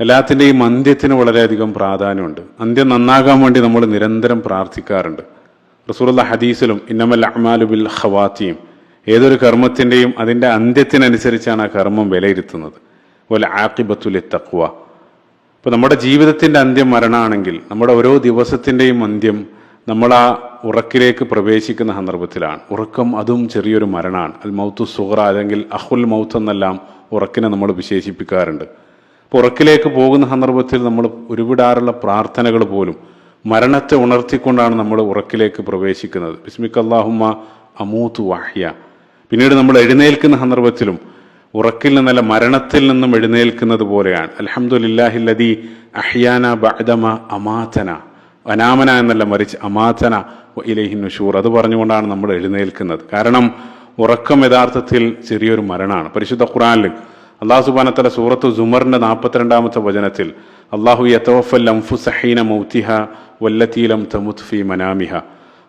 എല്ലാത്തിന്റെയും അന്ത്യത്തിന് വളരെയധികം പ്രാധാന്യമുണ്ട്. അന്ത്യം നന്നാകാൻ വേണ്ടി നമ്മൾ നിരന്തരം പ്രാർത്ഥിക്കാറുണ്ട്. റസൂറുള്ള ഹദീസിലും ഇന്നമൽ അഹ്മാലുബിൽ ഹവാത്തിയും ഏതൊരു കർമ്മത്തിന്റെയും അതിന്റെ അന്ത്യത്തിനനുസരിച്ചാണ് ആ കർമ്മം വിലയിരുത്തുന്നത്. അതുപോലെ ആക്കിബത്തുൽ തക്വ അപ്പോൾ നമ്മുടെ ജീവിതത്തിന്റെ അന്ത്യം മരണമാണെങ്കിൽ നമ്മുടെ ഓരോ ദിവസത്തിന്റെയും അന്ത്യം നമ്മൾ ആ ഉറക്കിലേക്ക് പ്രവേശിക്കുന്ന സന്ദർഭത്തിലാണ്. ഉറക്കം അതും ചെറിയൊരു മരണമാണ്. അൽ മൗത്തു സുഹറ അല്ലെങ്കിൽ അഹുൽ മൗത്ത് എന്നെല്ലാം ഉറക്കിനെ നമ്മൾ വിശേഷിപ്പിക്കാറുണ്ട്. അപ്പോൾ ഉറക്കിലേക്ക് പോകുന്ന സന്ദർഭത്തിൽ നമ്മൾ ഉരുവിടാറുള്ള പ്രാർത്ഥനകൾ പോലും മരണത്തെ ഉണർത്തിക്കൊണ്ടാണ് നമ്മൾ ഉറക്കിലേക്ക് പ്രവേശിക്കുന്നത്. ബിസ്മിക് അള്ളാഹുമ്മ അമൂത്ത് വാഹ്യ. പിന്നീട് നമ്മൾ എഴുന്നേൽക്കുന്ന സന്ദർഭത്തിലും ഉറക്കിൽ നിന്നല്ല മരണത്തിൽ നിന്നും എഴുന്നേൽക്കുന്നത് പോലെയാണ്. അലഹമുല്ലാഹില്ലതി അഹ്യാന ബഅദമ അമാതന. അനാമന എന്നല്ല മറിച്ച് അമാതന ഇലഹി നുഷൂർ. അത് പറഞ്ഞുകൊണ്ടാണ് നമ്മൾ എഴുന്നേൽക്കുന്നത്. കാരണം ഉറക്കം യഥാർത്ഥത്തിൽ ചെറിയൊരു മരണമാണ്. പരിശുദ്ധ ഖുറാനിൽ അള്ളാഹു സുബാനത്തല സൂറത്ത് സുമറിന്റെ നാൽപ്പത്തിരണ്ടാമത്തെ വചനത്തിൽ അള്ളാഹു യത്തോഫൽ അംഫു സഹീന മൗത്തിഹ വല്ലത്തീലം തമുത്ഫി മനാമിഹ.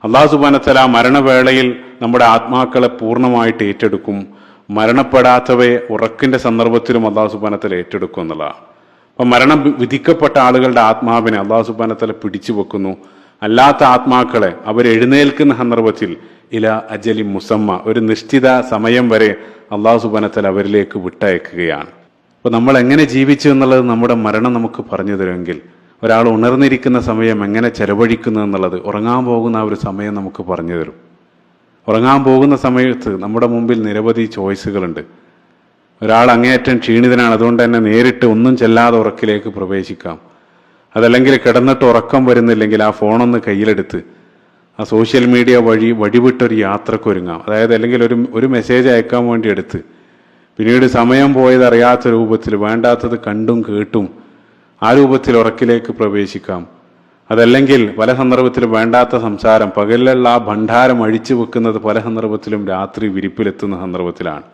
അള്ളാഹു സുബാനത്തല മരണവേളയിൽ നമ്മുടെ ആത്മാക്കളെ പൂർണമായിട്ട് ഏറ്റെടുക്കും. മരണപ്പെടാത്തവയെ ഉറക്കിന്റെ സന്ദർഭത്തിലും അള്ളാഹു സുബാനത്തല ഏറ്റെടുക്കും എന്നുള്ളതാണ്. അപ്പം മരണം വിധിക്കപ്പെട്ട ആളുകളുടെ ആത്മാവിനെ അള്ളാഹു സുബാനത്തല പിടിച്ചു വെക്കുന്നു അല്ലാത്ത ആത്മാക്കളെ അവർ എഴുന്നേൽക്കുന്ന സന്ദർഭത്തിൽ ഇല അജലി മുസമ്മ ഒരു നിശ്ചിത സമയം വരെ അള്ളാഹു സുബനത്തൽ അവരിലേക്ക് വിട്ടയക്കുകയാണ്. അപ്പോൾ നമ്മൾ എങ്ങനെ ജീവിച്ചു എന്നുള്ളത് നമ്മുടെ മരണം നമുക്ക് പറഞ്ഞു തരുമെങ്കിൽ ഒരാൾ ഉണർന്നിരിക്കുന്ന സമയം എങ്ങനെ ചെലവഴിക്കുന്നു എന്നുള്ളത് ഉറങ്ങാൻ പോകുന്ന ആ ഒരു സമയം നമുക്ക് പറഞ്ഞു തരും. ഉറങ്ങാൻ പോകുന്ന സമയത്ത് നമ്മുടെ മുമ്പിൽ നിരവധി ചോയ്സുകളുണ്ട്. ഒരാൾ അങ്ങേയറ്റം ക്ഷീണിതനാണ് അതുകൊണ്ട് തന്നെ നേരിട്ട് ഒന്നും ചെല്ലാതെ ഉറക്കിലേക്ക് പ്രവേശിക്കാം. അതല്ലെങ്കിൽ കിടന്നിട്ട് ഉറക്കം വരുന്നില്ലെങ്കിൽ ആ ഫോണൊന്ന് കയ്യിലെടുത്ത് ആ സോഷ്യൽ മീഡിയ വഴി വഴിവിട്ടൊരു യാത്രക്കൊരുങ്ങാം. അതായത് അല്ലെങ്കിൽ ഒരു ഒരു മെസ്സേജ് അയക്കാൻ വേണ്ടി എടുത്ത്. പിന്നീട് സമയം പോയത് അറിയാത്ത രൂപത്തിൽ വേണ്ടാത്തത് കണ്ടും കേട്ടും ആ രൂപത്തിൽ ഉറക്കിലേക്ക് പ്രവേശിക്കാം. അതല്ലെങ്കിൽ പല സന്ദർഭത്തിലും വേണ്ടാത്ത സംസാരം പകലിലുള്ള ആ ഭണ്ഡാരം അഴിച്ചു വെക്കുന്നത് പല സന്ദർഭത്തിലും രാത്രി വിരിപ്പിലെത്തുന്ന സന്ദർഭത്തിലാണ്.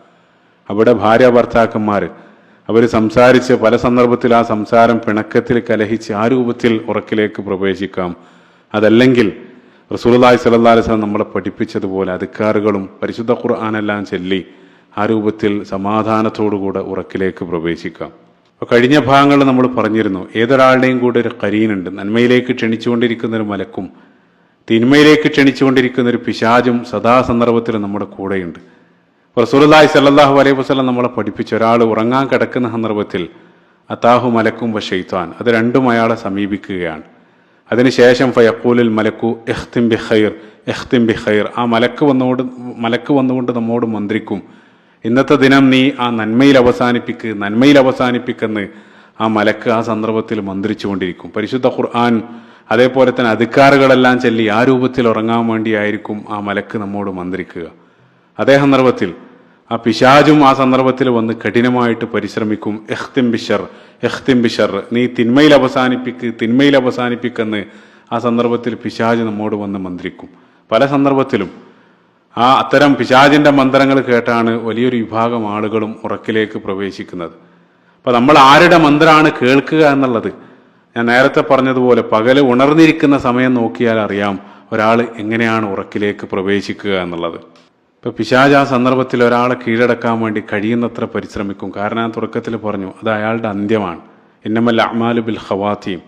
അവിടെ ഭാര്യ ഭർത്താക്കന്മാർ അവർ സംസാരിച്ച് പല സന്ദർഭത്തിൽ ആ സംസാരം പിണക്കത്തിൽ കലഹിച്ച് ആ രൂപത്തിൽ ഉറക്കിലേക്ക് പ്രവേശിക്കാം. അതല്ലെങ്കിൽ റസൂലുള്ളാഹി സ്വല്ലല്ലാഹി അലൈഹി വസല്ലം നമ്മളെ പഠിപ്പിച്ചതുപോലെ അധികാറുകളും പരിശുദ്ധ ഖുർആാനെല്ലാം ചൊല്ലി ആ രൂപത്തിൽ സമാധാനത്തോടുകൂടെ ഉറക്കിലേക്ക് പ്രവേശിക്കാം. അപ്പോൾ കഴിഞ്ഞ ഭാഗങ്ങളിൽ നമ്മൾ പറഞ്ഞിരുന്നു ഏതൊരാളുടെയും കൂടെ ഒരു കരീനുണ്ട്. നന്മയിലേക്ക് ക്ഷണിച്ചുകൊണ്ടിരിക്കുന്ന ഒരു മലക്കും തിന്മയിലേക്ക് ക്ഷണിച്ചുകൊണ്ടിരിക്കുന്ന ഒരു പിശാചും സദാ സന്ദർഭത്തിൽ നമ്മുടെ കൂടെയുണ്ട്. റസൂലുള്ളാഹി സല്ലാഹു അലൈഹി വസല്ലം നമ്മളെ പഠിപ്പിച്ച ഒരാൾ ഉറങ്ങാൻ കിടക്കുന്ന സന്ദർഭത്തിൽ അത്താഹു മലക്കും ഷെയ്ത്താൻ അത് രണ്ടും അയാളെ സമീപിക്കുകയാണ്. അതിനുശേഷം ഫയക്കൂലിൽ മലക്കു എഹ്തിം ബി ഖൈർ എഹ്തിം ബി ഖൈർ. ആ മലക്ക് വന്നുകൊണ്ട് മലക്ക് വന്നുകൊണ്ട് നമ്മോട് മന്ത്രിക്കും ഇന്നത്തെ ദിനം നീ ആ നന്മയിൽ അവസാനിപ്പിക്ക് നന്മയിൽ അവസാനിപ്പിക്കെന്ന് ആ മലക്ക് ആ സന്ദർഭത്തിൽ മന്ത്രിച്ചുകൊണ്ടിരിക്കും. പരിശുദ്ധ ഖുർആൻ അതേപോലെ തന്നെ അധികാറുകളെല്ലാം ചൊല്ലി ആ രൂപത്തിൽ ഉറങ്ങാൻ വേണ്ടിയായിരിക്കും ആ മലക്ക് നമ്മോട് മന്ത്രിക്കുക. അതേ സന്ദർഭത്തിൽ ആ പിശാജും ആ സന്ദർഭത്തിൽ വന്ന് കഠിനമായിട്ട് പരിശ്രമിക്കും. എഹ്തിം ബിഷർ എഹ്തിം ബിഷർ. നീ തിന്മയിൽ അവസാനിപ്പിക്ക് തിന്മയിൽ അവസാനിപ്പിക്കെന്ന് ആ സന്ദർഭത്തിൽ പിശാജ് നമ്മോട് വന്ന് മന്ത്രിക്കും. പല സന്ദർഭത്തിലും ആ അത്തരം പിശാജിന്റെ മന്ത്രങ്ങൾ കേട്ടാണ് വലിയൊരു വിഭാഗം ആളുകളും ഉറക്കിലേക്ക് പ്രവേശിക്കുന്നത്. അപ്പോൾ നമ്മൾ ആരുടെ മന്ത്രമാണ് കേൾക്കുക എന്നുള്ളത്? ഞാൻ നേരത്തെ പറഞ്ഞതുപോലെ പകൽ ഉണർന്നിരിക്കുന്ന സമയം നോക്കിയാൽ അറിയാം ഒരാൾ എങ്ങനെയാണ് ഉറക്കിലേക്ക് പ്രവേശിക്കുക എന്നുള്ളത്. ഇപ്പൊ പിശാജ് ആ സന്ദർഭത്തിൽ ഒരാളെ കീഴടക്കാൻ വേണ്ടി കഴിയുന്നത്ര പരിശ്രമിക്കും. കാരണം ആ തുടക്കത്തിൽ പറഞ്ഞു അത് അയാളുടെ അന്ത്യമാണ്. ഇന്നമല്ല അമാലു ബിൽ ഹവാത്തിയും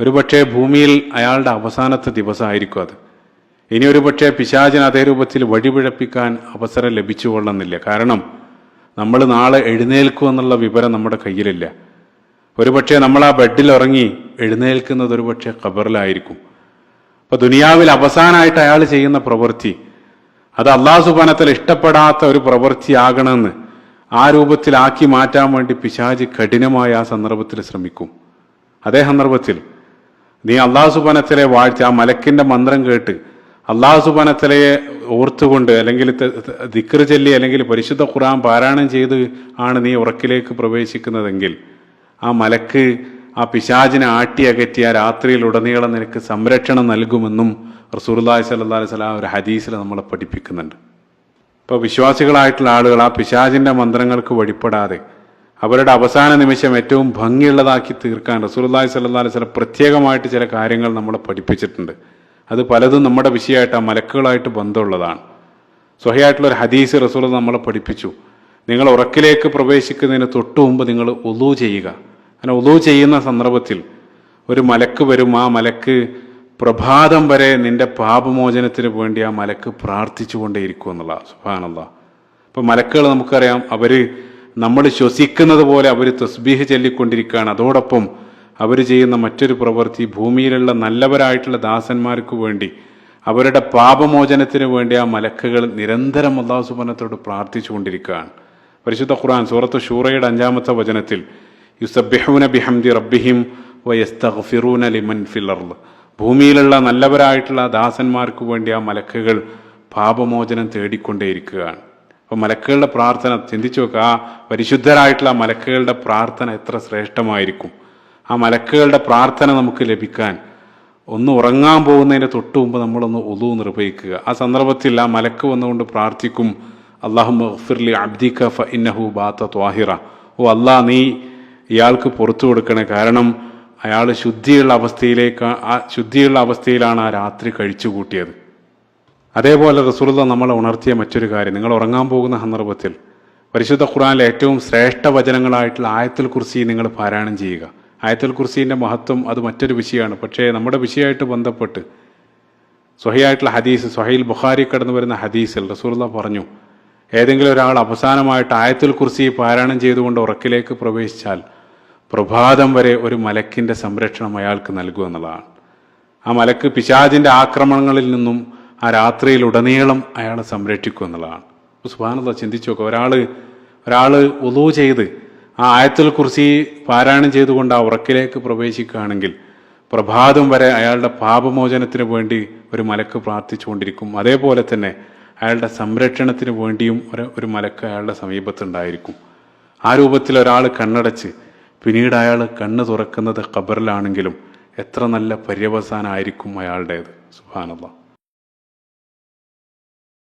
ഒരുപക്ഷെ ഭൂമിയിൽ അയാളുടെ അവസാനത്തെ ദിവസമായിരിക്കും അത്. ഇനി ഒരു പക്ഷേ പിശാചിന് അതേ രൂപത്തിൽ വഴിപിഴപ്പിക്കാൻ അവസരം ലഭിച്ചുകൊള്ളുന്നില്ല. കാരണം നമ്മൾ നാളെ എഴുന്നേൽക്കുമെന്നുള്ള വിവരം നമ്മുടെ കയ്യിലില്ല. ഒരുപക്ഷെ നമ്മൾ ആ ബെഡിൽ ഇറങ്ങി എഴുന്നേൽക്കുന്നത് ഒരുപക്ഷെ ഖബറിലായിരിക്കും. അപ്പൊ ദുനിയാവിൽ അവസാനമായിട്ട് അയാൾ ചെയ്യുന്ന പ്രവൃത്തി അത് അള്ളാഹു സുബാനത്തിൽ ഇഷ്ടപ്പെടാത്ത ഒരു പ്രവൃത്തിയാകണമെന്ന് ആ രൂപത്തിലാക്കി മാറ്റാൻ വേണ്ടി പിശാജ് കഠിനമായ ആ സന്ദർഭത്തിൽ ശ്രമിക്കും. അതേ സന്ദർഭത്തിൽ നീ അള്ളാഹു സുബാനത്തിലെ വാഴ്ച ആ മലക്കിന്റെ മന്ത്രം കേട്ട് അള്ളാഹു സുബാനത്തിലെ ഓർത്തുകൊണ്ട് അല്ലെങ്കിൽ ദിക്ർ ചൊല്ലി അല്ലെങ്കിൽ പരിശുദ്ധ ഖുറാൻ പാരായണം ചെയ്ത് ആണ് നീ ഉറക്കിലേക്ക് പ്രവേശിക്കുന്നതെങ്കിൽ ആ മലക്ക് ആ പിശാചിനെ ആട്ടി അകറ്റിയ രാത്രിയിൽ ഉടനീളം നിനക്ക് സംരക്ഷണം നൽകുമെന്നും സല്ലാ അലൈഹി സ്വലാം ഒരു ഹദീസിൽ നമ്മളെ പഠിപ്പിക്കുന്നുണ്ട്. ഇപ്പോൾ വിശ്വാസികളായിട്ടുള്ള ആളുകൾ ആ പിശാചിന്റെ മന്ത്രങ്ങൾക്ക് വഴിപ്പെടാതെ അവരുടെ അവസാന നിമിഷം ഏറ്റവും ഭംഗിയുള്ളതാക്കി തീർക്കാൻ സല്ലാ അലൈഹി സ്വലം പ്രത്യേകമായിട്ട് ചില കാര്യങ്ങൾ നമ്മളെ പഠിപ്പിച്ചിട്ടുണ്ട്. അത് പലതും നമ്മുടെ വിഷയമായിട്ട് ആ മലക്കുകളായിട്ട് ബന്ധമുള്ളതാണ്. സ്വഹയായിട്ടുള്ള ഒരു ഹദീസ് റസൂൽ നമ്മളെ പഠിപ്പിച്ചു. നിങ്ങൾ ഉറക്കിലേക്ക് പ്രവേശിക്കുന്നതിന് തൊട്ടു മുമ്പ് നിങ്ങൾ ഒലു ചെയ്യുക. അങ്ങനെ ഉദു ചെയ്യുന്ന സന്ദർഭത്തിൽ ഒരു മലക്ക് വരും ആ മലക്ക് പ്രഭാതം വരെ നിന്റെ പാപമോചനത്തിന് വേണ്ടി ആ മലക്ക് പ്രാർത്ഥിച്ചുകൊണ്ടേയിരിക്കും എന്നുള്ള സുഭാനുള്ള ഇപ്പൊ മലക്കുകൾ നമുക്കറിയാം അവർ നമ്മൾ ശ്വസിക്കുന്നത് പോലെ അവർ തസ്ബീഹ് ചൊല്ലിക്കൊണ്ടിരിക്കുകയാണ്. അതോടൊപ്പം അവർ ചെയ്യുന്ന മറ്റൊരു പ്രവൃത്തി ഭൂമിയിലുള്ള നല്ലവരായിട്ടുള്ള ദാസന്മാർക്ക് വേണ്ടി അവരുടെ പാപമോചനത്തിന് വേണ്ടി ആ മലക്കുകൾ നിരന്തരം അള്ളാഹു സുബനത്തോട് പ്രാർത്ഥിച്ചുകൊണ്ടിരിക്കുകയാണ്. പരിശുദ്ധ ഖുർആൻ സൂറത്ത് ഷൂറയുടെ അഞ്ചാമത്തെ വചനത്തിൽ യുസബിഹൂന ബിഹംദി റബ്ബിഹിം വയസ്തഗ്ഫിറൂന ലിമൻ അർൾ ഭൂമിയിലുള്ള നല്ലവരായിട്ടുള്ള ദാസന്മാർക്ക് വേണ്ടി ആ മലക്കുകൾ പാപമോചനം തേടിക്കൊണ്ടേയിരിക്കുകയാണ്. അപ്പോൾ മലക്കുകളുടെ പ്രാർത്ഥന ചിന്തിച്ചു നോക്കുക ആ പരിശുദ്ധരായിട്ടുള്ള മലക്കുകളുടെ പ്രാർത്ഥന എത്ര ശ്രേഷ്ഠമായിരിക്കും. ആ മലക്കുകളുടെ പ്രാർത്ഥന നമുക്ക് ലഭിക്കാൻ ഒന്ന് ഉറങ്ങാൻ പോകുന്നതിന് തൊട്ട് മുമ്പ് നമ്മളൊന്ന് ഒതു നിർവഹിക്കുക. ആ സന്ദർഭത്തിൽ ആ മലക്ക് വന്നുകൊണ്ട് പ്രാർത്ഥിക്കും അള്ളാഹു അബ്ദിക ഫ ഇന്നഹു ബാത്ത ത്വാഹിറ. ഓ അള്ളാ നീ ഇയാൾക്ക് പുറത്തു കൊടുക്കണേ കാരണം അയാൾ ശുദ്ധിയുള്ള അവസ്ഥയിലേക്ക് ആ ശുദ്ധിയുള്ള അവസ്ഥയിലാണ് ആ രാത്രി കഴിച്ചു കൂട്ടിയത്. അതേപോലെ റസൂലുള്ള നമ്മളെ ഉണർത്തിയ മറ്റൊരു കാര്യം. നിങ്ങൾ ഉറങ്ങാൻ പോകുന്ന സന്ദർഭത്തിൽ പരിശുദ്ധ ഖുറാനിലെ ഏറ്റവും ശ്രേഷ്ഠ വചനങ്ങളായിട്ടുള്ള ആയത്തുൽ കുർസി നിങ്ങൾ പാരായണം ചെയ്യുക. ആയത്തുൽ കുർസീന്റെ മഹത്വം അത് മറ്റൊരു വിഷയമാണ്. പക്ഷേ നമ്മുടെ വിഷയമായിട്ട് ബന്ധപ്പെട്ട് സ്വഹയായിട്ടുള്ള ഹദീസ് സ്വഹയിൽ ബുഖാരി കടന്നു വരുന്ന ഹദീസിൽ റസൂലുള്ള പറഞ്ഞു ഏതെങ്കിലും ഒരാൾ അവസാനമായിട്ട് ആയത്തുൽ കുർസി പാരായണം ചെയ്തുകൊണ്ട് ഉറക്കിലേക്ക് പ്രവേശിച്ചാൽ പ്രഭാതം വരെ ഒരു മലക്കിന്റെ സംരക്ഷണം അയാൾക്ക് നൽകുക എന്നുള്ളതാണ്. ആ മലക്ക് പിശാജിന്റെ ആക്രമണങ്ങളിൽ നിന്നും ആ രാത്രിയിൽ ഉടനീളം അയാളെ സംരക്ഷിക്കും എന്നുള്ളതാണ്. സുബാനുള്ള ചിന്തിച്ചു നോക്കുക ഒരാൾ ഒരാൾ ഒതു ചെയ്ത് ആ ആയത്തിൽ കുറിച്ച് പാരായണം ചെയ്തുകൊണ്ട് ആ ഉറക്കിലേക്ക് പ്രവേശിക്കുകയാണെങ്കിൽ പ്രഭാതം വരെ അയാളുടെ പാപമോചനത്തിന് വേണ്ടി ഒരു മലക്ക് പ്രാർത്ഥിച്ചുകൊണ്ടിരിക്കും. അതേപോലെ തന്നെ അയാളുടെ സംരക്ഷണത്തിന് വേണ്ടിയും ഒരു ഒരു മലക്ക് അയാളുടെ സമീപത്തുണ്ടായിരിക്കും. ആ രൂപത്തിൽ ഒരാൾ കണ്ണടച്ച് പിന്നീട് അയാൾ കണ്ണ് തുറക്കുന്നത് ഖബറിലാണെങ്കിലും എത്ര നല്ല പര്യവസാനമായിരിക്കും അയാളുടേത്. സുഹാനുള്ള